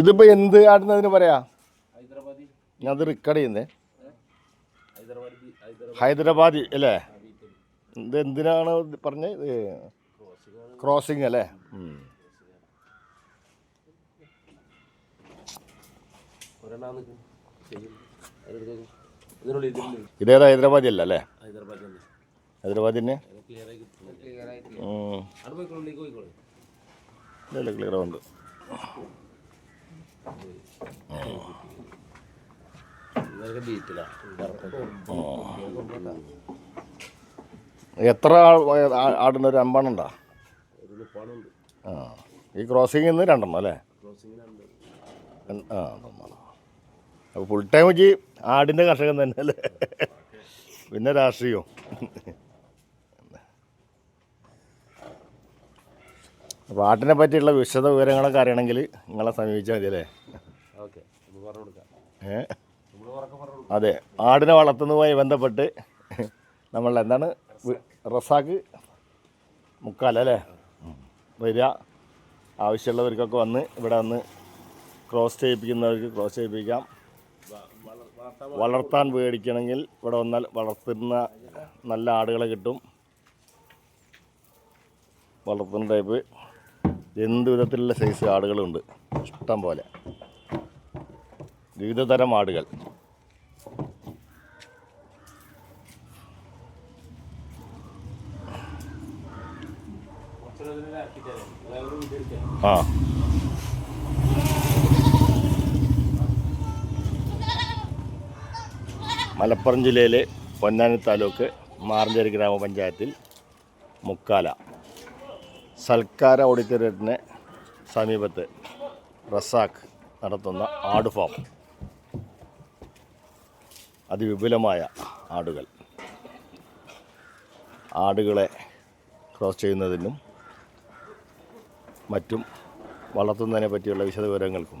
ഇതിപ്പോ എന്ത് ആടുന്നതിന് പറയാ? ഞാൻ അത് റെക്കോർഡ് ചെയ്യുന്നേ. ഹൈദരാബാദി അല്ലേ? ഇത് എന്തിനാണ് പറഞ്ഞത് ക്രോസിംഗ് അല്ലേ? ഇതേത് ഹൈദരാബാദി അല്ല അല്ലേ? ഹൈദരാബാദി തന്നെ? ക്ലിയർ ആയി എത്ര ആടുന്ന ഒരു അമ്പണം ഉണ്ടോ? ഈ ക്രോസിംഗിൽ നിന്ന് രണ്ടെണ്ണം അല്ലേ? ആ ഫുൾ ടൈം വെച്ച് ആടിന്റെ കർഷകൻ തന്നെ അല്ലേ പിന്നെ രാഷ്ട്രീയവും. അപ്പോൾ ആട്ടിനെ പറ്റിയുള്ള വിശദ വിവരങ്ങളൊക്കെ അറിയണമെങ്കിൽ നിങ്ങളെ സമീപിച്ചാൽ മതി അല്ലേ? ഓക്കെ ഏ? അതെ ആടിനെ വളർത്തുന്നതുമായി ബന്ധപ്പെട്ട് നമ്മൾ എന്താണ്? റസാക്ക് മുക്കാൽ അല്ലേ? വരിക. ആവശ്യമുള്ളവർക്കൊക്കെ വന്ന് ഇവിടെ വന്ന് ക്രോസ് ചെയ്യിപ്പിക്കുന്നവർക്ക് ക്രോസ് ചെയ്യിപ്പിക്കാം. വളർത്താൻ പേടിക്കണമെങ്കിൽ ഇവിടെ വന്നാൽ വളർത്തുന്ന നല്ല ആടുകളെ കിട്ടും. വളർത്തുന്ന ടൈപ്പ്. എന്ത് വിധത്തിലുള്ള സൈസ് ആടുകളുണ്ട്? ഇഷ്ടം പോലെ. വിവിധ തരം ആടുകൾ. ആ. മലപ്പുറം ജില്ലയിലെ പൊന്നാനി താലൂക്ക് മാറഞ്ചേരി ഗ്രാമപഞ്ചായത്തിൽ മുക്കാല. സൽക്കാര ഓഡിറ്റോറിയറ്റിന് സമീപത്ത് റസാഖ് നടത്തുന്ന ആട് ഫാം. അതിവിപുലമായ ആടുകൾ. ആടുകളെ ക്രോസ് ചെയ്യുന്നതിനും മറ്റും വളർത്തുന്നതിനെ പറ്റിയുള്ള വിശദവിവരങ്ങൾക്കും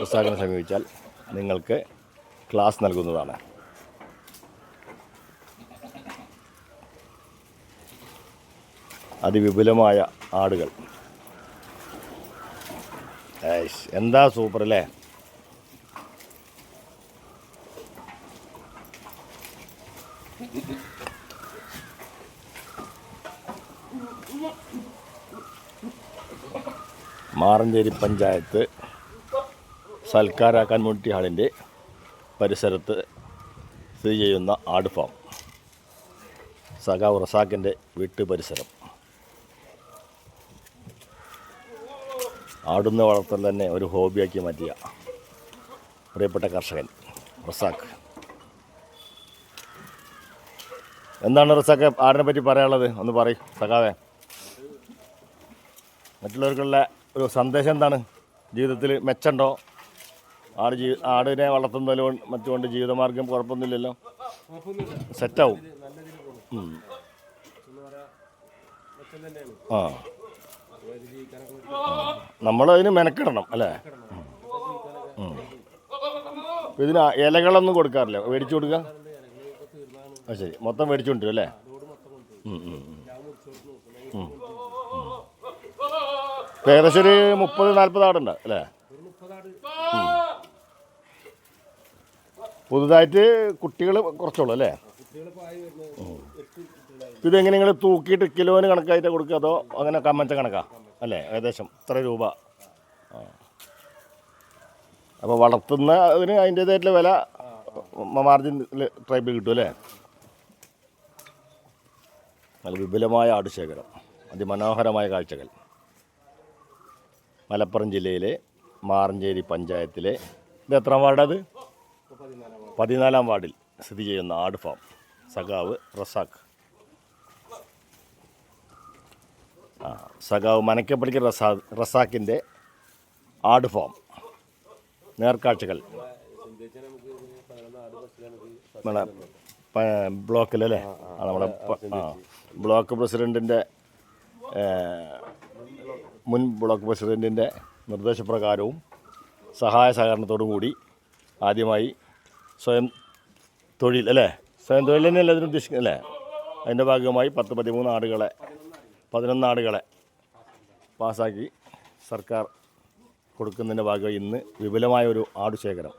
റസാഖിനെ സമീപിച്ചാൽ നിങ്ങൾക്ക് ക്ലാസ് നൽകുന്നതാണ്. അതിവിപുലമായ ആടുകൾ. എന്താ സൂപ്പർ അല്ലേ? മാറഞ്ചേരി പഞ്ചായത്ത് സൽക്കാര കമ്മ്യൂണിറ്റി ഹാളിന്റെ പരിസരത്ത് സ്ഥിതി ചെയ്യുന്ന ആട് ഫാം സഖാവ് റസാക്കിന്റെ വീട്ടു പരിസരം ആടുന്ന വളർത്തൽ തന്നെ ഒരു ഹോബിയാക്കി മാറ്റിയ പ്രിയപ്പെട്ട കർഷകൻ റസാഖ്. എന്താണ് റസാഖ്? ആടിനെ പറ്റി പറയാനുള്ളത്? ഒന്ന് പറയും സഖാവേ. മറ്റുള്ളവർക്കുള്ള ഒരു സന്ദേശം എന്താണ്? ജീവിതത്തിൽ മെച്ചമുണ്ടോ? ആട് ജീ ആടിനെ വളർത്തുന്നതിൽ മറ്റുകൊണ്ട് ജീവിതമാർഗം കുഴപ്പമൊന്നുമില്ലല്ലോ? സെറ്റാവും. ആ. നമ്മൾ അതിന് മെനക്കിടണം അല്ലേ? ഇതിന് ഇലകളൊന്നും കൊടുക്കാറില്ല. മേടിച്ചു കൊടുക്കുക ആ ശരി. മൊത്തം മേടിച്ചു അല്ലേ? ഏകദേശം ഒരു മുപ്പത് നാൽപ്പത് ആടുണ്ട് അല്ലേ? പുതുതായിട്ട് കുട്ടികൾ കുറച്ചുള്ളൂ അല്ലേ. ഇതെങ്ങനെ നിങ്ങൾ തൂക്കിയിട്ട് കിലോന് കണക്കായിട്ട് കൊടുക്കുക അതോ അങ്ങനെ കമ്മച്ച കണക്കാ? അല്ലേ? ഏകദേശം ഇത്ര രൂപ. അപ്പോൾ വളർത്തുന്ന അതിന് അതിന്റേതായിട്ടുള്ള വില മാർജിൻ ട്രൈബിൽ കിട്ടും അല്ലേ? നല്ല വിപുലമായ ആടുശേഖരം. അതിമനോഹരമായ കാഴ്ചകൾ. മലപ്പുറം ജില്ലയിലെ മാറഞ്ചേരി പഞ്ചായത്തിലെ ഇത് എത്രാം വാർഡത് പതിനാലാം വാർഡിൽ സ്ഥിതി ചെയ്യുന്ന ആട് ഫാം സഖാവ് റസാഖ് ആ സഖാവ് മനക്കപ്പടിക്ക് റസാ റസാക്കിന്റെ ആട് ഫാം. നേർക്കാഴ്ചകൾ. നമ്മുടെ ബ്ലോക്കിലല്ലേ? നമ്മുടെ ബ്ലോക്ക് പ്രസിഡന്റിന്റെ മുൻ ബ്ലോക്ക് പ്രസിഡന്റിന്റെ നിർദ്ദേശപ്രകാരവും സഹായ സഹകരണത്തോടും കൂടി ആദ്യമായി സ്വയം തൊഴിൽ അല്ലേ? സ്വയം തൊഴിൽ തന്നെയല്ലേ അതിന് ഉദ്ദേശിക്കുന്നത് അല്ലേ? അതിന്റെ ഭാഗമായി പത്ത് പതിമൂന്ന് ആടുകളെ പതിനൊന്ന് ആടുകളെ പാസ്സാക്കി സർക്കാർ കൊടുക്കുന്നതിന്റെ ഭാഗമായി ഇന്ന് വിപുലമായ ഒരു ആടുശേഖരം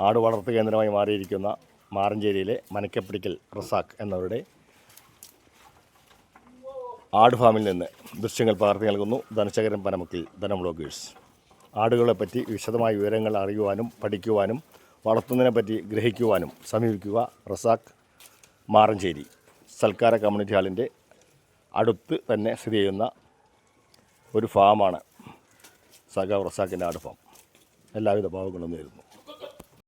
ആട് വളർത്തു കേന്ദ്രമായി മാറിയിരിക്കുന്ന മാറഞ്ചേരിയിലെ മനക്കപ്പിടിക്കൽ റസാഖ് എന്നവരുടെ ആട് ഫാമിൽ നിന്ന് ദൃശ്യങ്ങൾ പകർത്തി നൽകുന്നു. ധനശേഖരൻ പനമുക്കിൽ വ്ളോഗേഴ്സ് ആടുകളെപ്പറ്റി വിശദമായ വിവരങ്ങൾ അറിയുവാനും പഠിക്കുവാനും വളർത്തുന്നതിനെപ്പറ്റി ഗ്രഹിക്കുവാനും സമീപിക്കുക റസാഖ് മാറഞ്ചേരി സൽക്കാര കമ്മ്യൂണിറ്റി ഹാളിന്റെ അടുത്ത് തന്നെ സ്ഥിതി ചെയ്യുന്ന ഒരു ഫാമാണ് സഖാവ് റസാക്കിന്റെ ആട് ഫാം എല്ലാവിധ ഭാവങ്ങളും നേരുന്നു.